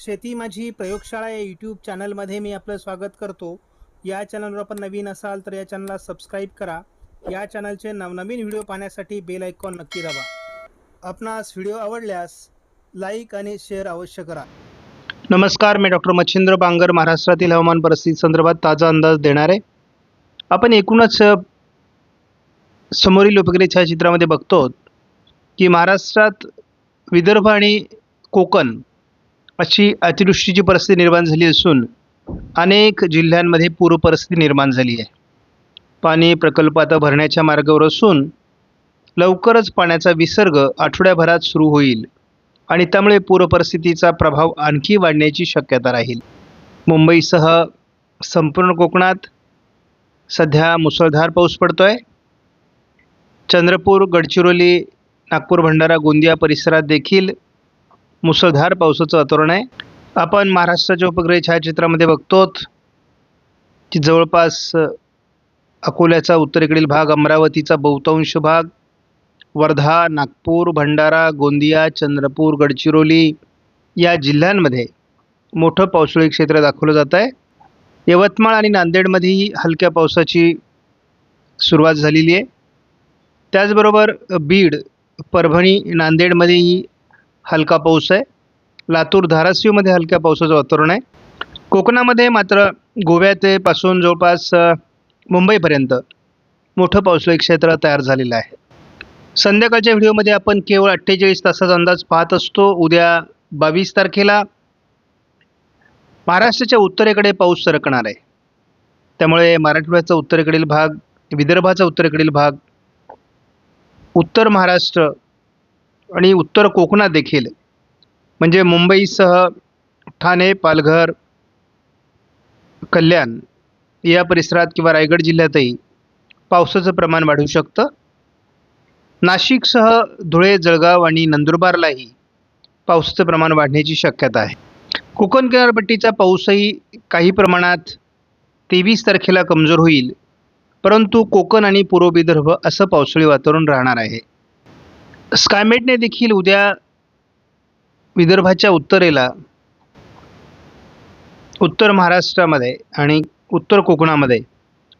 शेती माझी प्रयोगशाळा या यूट्यूब चॅनलमध्ये मी आपलं स्वागत करतो. या चॅनलवर आपण नवीन असाल तर या चॅनलला सबस्क्राईब करा. या चॅनलचे नवनवीन व्हिडिओ पाहण्यासाठी बेल आयकॉन नक्की दाबा. आपणास व्हिडिओ आवडल्यास लाईक आणि शेअर अवश्य करा. नमस्कार मी डॉक्टर मच्छिंद्र बांगर महाराष्ट्रातील हवामान परिस्थिती संदर्भात ताजा अंदाज देणार. आहे आपण एकूणच समोरील उपग्रह छायाचित्रामध्ये बघतो की महाराष्ट्रात विदर्भ आणि कोकण अशी अतिवृष्टीची परिस्थिती निर्माण झाली असून अनेक जिल्ह्यांमध्ये पूर परिस्थिती निर्माण झाली आहे. पाणी प्रकल्प आता भरण्याच्या मार्गावर असून लवकरच पाण्याचा विसर्ग आठवड्याभरात सुरू होईल आणि त्यामुळे पूरपरिस्थितीचा प्रभाव आणखी वाढण्याची शक्यता राहील. मुंबईसह संपूर्ण कोकणात सध्या मुसळधार पाऊस पडतो आहे चंद्रपूर गडचिरोली नागपूर भंडारा गोंदिया परिसरात देखील मुसळधार पावसाचं वातावरण आहे. आपण महाराष्ट्राच्या उपग्रह छायाचित्रामध्ये बघतो की जवळपास अकोल्याचा उत्तरेकडील भाग अमरावतीचा बहुतांश भाग वर्धा नागपूर भंडारा गोंदिया चंद्रपूर गडचिरोली या जिल्ह्यांमध्ये मोठं पावसाळी क्षेत्र दाखवलं जात आहे. यवतमाळ आणि नांदेडमध्येही हलक्या पावसाची सुरुवात झालेली आहे. त्याचबरोबर बीड परभणी नांदेडमध्येही हलका पाऊस आहे. लातूर धाराशिवमध्ये हलक्या पावसाचं वातावरण आहे. कोकणामध्ये मात्र गोव्या ते पासून जवळपास मुंबईपर्यंत मोठं पावसाळी क्षेत्र तयार झालेलं आहे. संध्याकाळच्या व्हिडिओमध्ये आपण केवळ अठ्ठेचाळीस तासाचा अंदाज पाहत असतो. उद्या बावीस तारखेला महाराष्ट्राच्या उत्तरेकडे पाऊस सरकणार आहे. त्यामुळे मराठवाड्याचा उत्तरेकडील भाग विदर्भाचा उत्तरेकडील भाग उत्तर महाराष्ट्र आणि उत्तर कोकणात देखील. म्हणजे मुंबईसह ठाणे पालघर कल्याण या परिसरात किंवा रायगड जिल्ह्यातही पावसाचं प्रमाण वाढू शकतं. नाशिकसह धुळे जळगाव आणि नंदुरबारलाही पावसाचं प्रमाण वाढण्याची शक्यता आहे. कोकण किनारपट्टीचा पाऊसही काही प्रमाणात तेवीस तारखेला कमजोर होईल. परंतु कोकण आणि पूर्व विदर्भ असं पावसाळी वातावरण राहणार आहे. स्कायमेटने देखील उद्या विदर्भाच्या उत्तरेला उत्तर महाराष्ट्रामध्ये आणि उत्तर कोकणामध्ये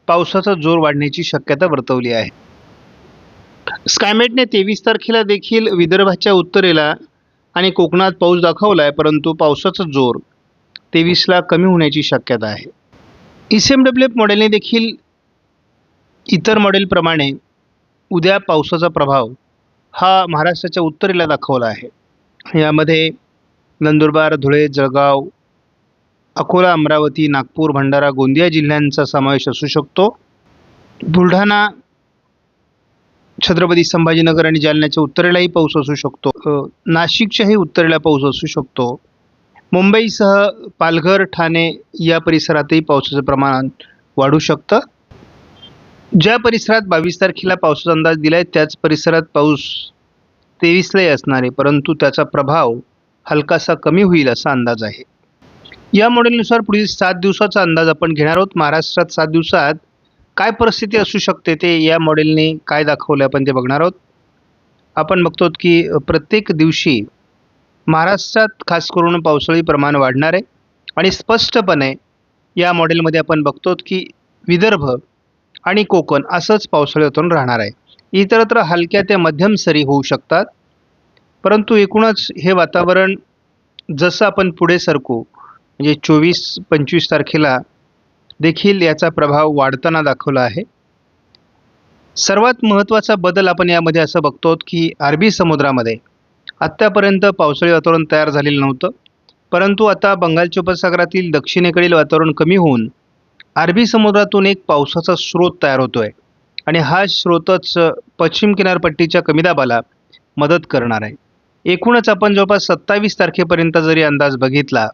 पावसाचा जोर वाढण्याची शक्यता वर्तवली आहे. स्कायमेटने तेवीस तारखेला देखील विदर्भाच्या उत्तरेला आणि कोकणात पाऊस दाखवला आहे परंतु पावसाचा जोर तेवीसला कमी होण्याची शक्यता आहे. E C M W F मॉडेलने देखील इतर मॉडेलप्रमाणे उद्या पावसाचा प्रभाव हा महाराष्ट्राच्या उत्तरेला दाखवला आहे. यामध्ये नंदुरबार धुळे जळगाव अकोला अमरावती नागपूर भंडारा गोंदिया जिल्ह्यांचा समावेश असू शकतो. बुलढाणा छत्रपती संभाजीनगर आणि जालन्याच्या उत्तरेलाही पाऊस असू शकतो. नाशिकच्याही उत्तरेला पाऊस असू शकतो. मुंबईसह पालघर ठाणे या परिसरातही पावसाचं प्रमाण वाढू शकतं. ज्या परिसरात बावीस तारखेला पावसाचा अंदाज दिला आहे त्याच परिसरात पाऊस तेवीसलाही असणार आहे. परंतु त्याचा प्रभाव हलकासा कमी होईल असा अंदाज आहे. या मॉडेलनुसार पुढील सात दिवसाचा अंदाज आपण घेणार आहोत. महाराष्ट्रात सात दिवसात काय परिस्थिती असू शकते ते या मॉडेलने काय दाखवलं आपण ते बघणार आहोत. आपण बघतो की प्रत्येक दिवशी महाराष्ट्रात खास करून पावसाळी प्रमाण वाढणार आहे. आणि स्पष्टपणे या मॉडेलमध्ये आपण बघतो की विदर्भ आणि कोकण असंच पावसाळी वातावरण राहणार आहे. इतरत्र हलक्या ते मध्यम सरी होऊ शकतात. परंतु एकूणच हे वातावरण जसं आपण पुढे सरकू म्हणजे चोवीस पंचवीस तारखेला देखील याचा प्रभाव वाढताना दाखवला आहे. सर्वात महत्त्वाचा बदल आपण यामध्ये असं बघतो की अरबी समुद्रामध्ये आत्तापर्यंत पावसाळी वातावरण तयार झालेलं नव्हतं. परंतु आता बंगालच्या उपसागरातील दक्षिणेकडील वातावरण कमी होऊन अरबी समुद्रातून एक पावसाचा स्रोत तयार होतो आहे आणि हा स्रोतच पश्चिम किनारपट्टीच्या कमी दाबाला मदत करणार आहे. एकूणच आपण जवळपास सत्तावीस तारखेपर्यंत जरी अंदाज बघितला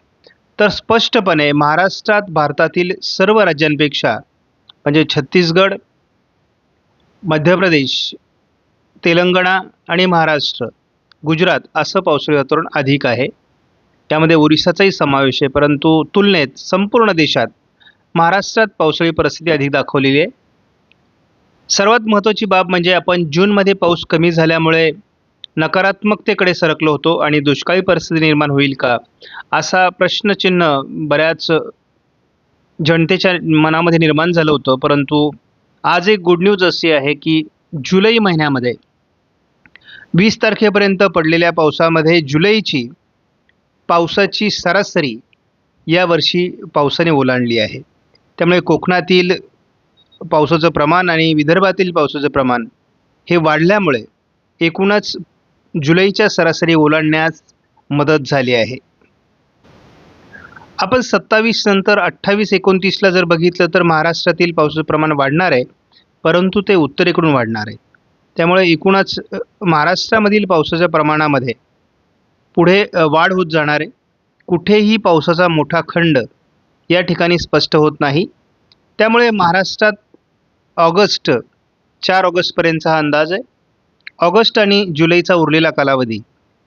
तर स्पष्टपणे महाराष्ट्रात भारतातील सर्व राज्यांपेक्षा म्हणजे छत्तीसगड मध्य प्रदेश तेलंगणा आणि महाराष्ट्र गुजरात असं पावसाळी वातावरण अधिक आहे. त्यामध्ये ओरिसाचाही समावेश आहे परंतु तुलनेत संपूर्ण देशात महाराष्ट्रात पावसाळी परिस्थिती अधिक दाखवलेली आहे. सर्वात महत्त्वाची बाब म्हणजे आपण जूनमध्ये पाऊस कमी झाल्यामुळे नकारात्मकतेकडे सरकलो होतो आणि दुष्काळी परिस्थिती निर्माण होईल का? असा प्रश्नचिन्ह बऱ्याच जनतेच्या मनामध्ये निर्माण झालं होतं. परंतु आज एक गुड न्यूज अशी आहे की जुलै महिन्यामध्ये वीस तारखेपर्यंत पडलेल्या पावसामध्ये जुलैची पावसाची सरासरी यावर्षी पावसाने ओलांडली आहे. त्यामुळे कोकणातील पावसाचं प्रमाण आणि विदर्भातील पावसाचं प्रमाण हे वाढल्यामुळे एकूणच जुलैच्या सरासरी ओलांडण्यास मदत झाली आहे. आपण सत्तावीस नंतर अठ्ठावीस एकोणतीसला जर बघितलं तर महाराष्ट्रातील पावसाचं प्रमाण वाढणार आहे परंतु ते उत्तरेकडून वाढणार आहे. त्यामुळे एकूणच महाराष्ट्रामधील पावसाच्या प्रमाणामध्ये पुढे वाढ होत जाणार आहे. कुठेही पावसाचा मोठा खंड या ठिकाणी स्पष्ट होत नाही. त्यामुळे महाराष्ट्रात ऑगस्ट चार ऑगस्टपर्यंतचा हा अंदाज आहे. ऑगस्ट आणि जुलैचा उरलेला कालावधी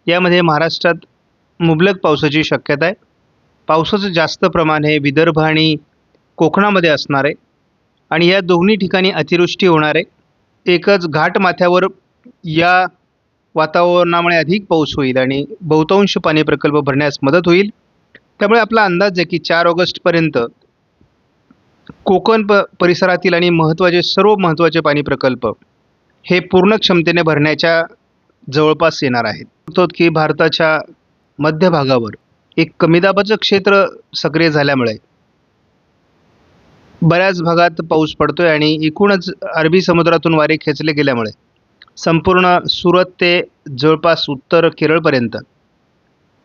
यामध्ये महाराष्ट्रात मुबलक पावसाची शक्यता आहे. पावसाचं जास्त प्रमाण हे विदर्भ आणि कोकणामध्ये असणार आहे. आणि या दोन्ही ठिकाणी अतिवृष्टी होणार आहे. एकच घाट माथ्यावर या वातावरणामुळे अधिक पाऊस होईल आणि बहुतांश पाणी प्रकल्प भरण्यास मदत होईल. त्यामुळे आपला अंदाज आहे की चार ऑगस्टपर्यंत कोकण प परिसरातील आणि महत्त्वाचे सर्व महत्त्वाचे पाणी प्रकल्प हे पूर्ण क्षमतेने भरण्याच्या जवळपास येणार आहेत. बघतो की भारताच्या मध्य भागावर एक कमी दाबाचं क्षेत्र सक्रिय झाल्यामुळे बऱ्याच भागात पाऊस पडतोय आणि एकूणच अरबी समुद्रातून वारे खेचले गेल्यामुळे संपूर्ण सुरत ते जवळपास उत्तर केरळपर्यंत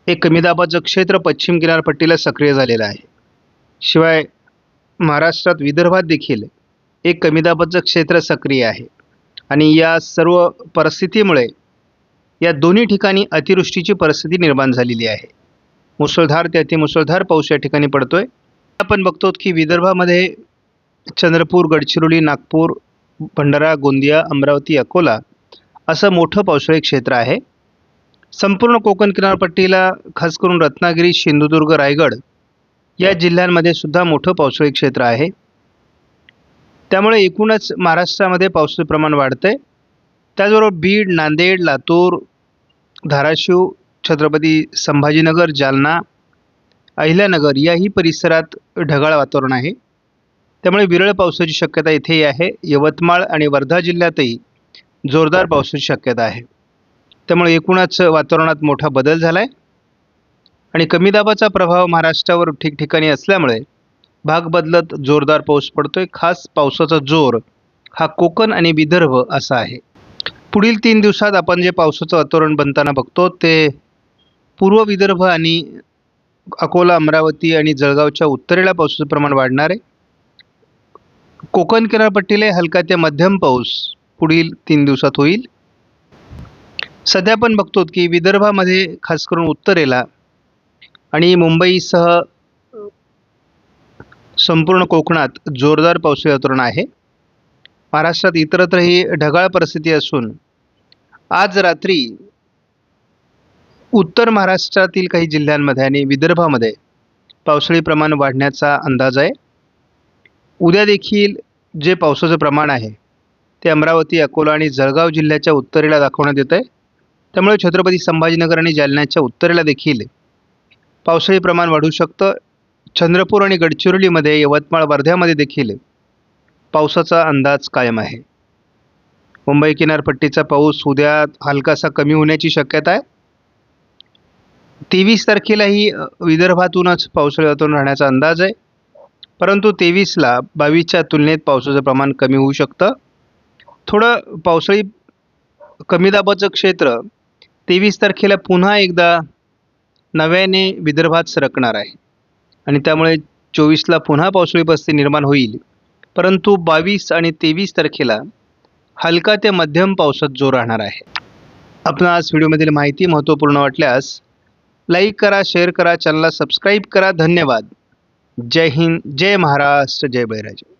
एक कमी दाबाचं क्षेत्र पश्चिम किनारपट्टीला सक्रिय झालेलं आहे. शिवाय महाराष्ट्रात विदर्भात देखील एक कमी दाबाचं क्षेत्र सक्रिय आहे. आणि या सर्व परिस्थितीमुळे या दोन्ही ठिकाणी अतिवृष्टीची परिस्थिती निर्माण झालेली आहे. मुसळधार ते अतिमुसळधार पाऊस या ठिकाणी पडतो आहे आपण बघतो की विदर्भामध्ये चंद्रपूर गडचिरोली नागपूर भंडारा गोंदिया अमरावती अकोला असं मोठं पावसाळी क्षेत्र आहे. संपूर्ण कोकण किनारपट्टीला खास करून रत्नागिरी सिंधुदुर्ग रायगड या जिल्ह्यांमध्ये सुद्धा मोठं पावसाळी क्षेत्र आहे. त्यामुळे एकूणच महाराष्ट्रामध्ये पावसाचं प्रमाण वाढतंय. त्याचबरोबर बीड नांदेड लातूर धाराशिव छत्रपती संभाजीनगर जालना अहिल्यानगर याही परिसरात ढगाळ वातावरण आहे. त्यामुळे विरळ पावसाची शक्यता इथेही आहे. यवतमाळ आणि वर्धा जिल्ह्यातही जोरदार पावसाची शक्यता आहे. त्यामुळे एकूणच वातावरणात मोठा बदल झाला आहे आणि कमी दाबाचा प्रभाव महाराष्ट्रावर ठिकठिकाणी असल्यामुळे भाग बदलत जोरदार पाऊस पडतोय. खास पावसाचा जोर हा कोकण आणि विदर्भ असा आहे. पुढील तीन दिवसात आपण जे पावसाचं वातावरण बनताना बघतो ते पूर्व विदर्भ आणि अकोला अमरावती आणि जळगावच्या उत्तरेला पावसाचं प्रमाण वाढणार आहे. कोकण किनारपट्टीला हलका ते मध्यम पाऊस पुढील तीन दिवसात होईल. सध्या आपण बघतो की विदर्भामध्ये खास करून उत्तरेला आणि मुंबईसह संपूर्ण कोकणात जोरदार पावसाळी वातावरण आहे. महाराष्ट्रात इतरत्रही ढगाळ परिस्थिती असून आज रात्री उत्तर महाराष्ट्रातील काही जिल्ह्यांमध्ये आणि विदर्भामध्ये पावसाळी प्रमाण वाढण्याचा अंदाज आहे. उद्या देखील जे पावसाचं प्रमाण आहे ते अमरावती अकोला आणि जळगाव जिल्ह्याच्या उत्तरेला दाखवण्यात येतं आहे त्यामुळे छत्रपती संभाजीनगर आणि जालन्याच्या उत्तरेला देखील पावसाळी प्रमाण वाढू शकतं. चंद्रपूर आणि गडचिरोलीमध्ये यवतमाळ वर्ध्यामध्ये देखील पावसाचा अंदाज कायम आहे. मुंबई किनारपट्टीचा पाऊस उद्या हलकासा कमी होण्याची शक्यता आहे. तेवीस तारखेलाही विदर्भातूनच पावसाळी वातावरण राहण्याचा अंदाज आहे. परंतु तेवीसला बावीसच्या तुलनेत पावसाचं प्रमाण कमी होऊ शकतं. थोडं पावसाळी कमी दाबाचं क्षेत्र तेवीस तारखेला पुन्हा एकदा नव्याने विदर्भात सरकणार आहे. आणि त्यामुळे चोवीसला पुन्हा पावसाळी परिस्थिती निर्माण होईल. परंतु बावीस आणि तेवीस तारखेला हलका ते मध्यम पावसात जोर राहणार आहे. आपणास व्हिडिओमधील माहिती महत्त्वपूर्ण वाटल्यास लाईक करा शेअर करा चॅनलला सबस्क्राईब करा. धन्यवाद. जय हिंद जय महाराष्ट्र जय बळीराजा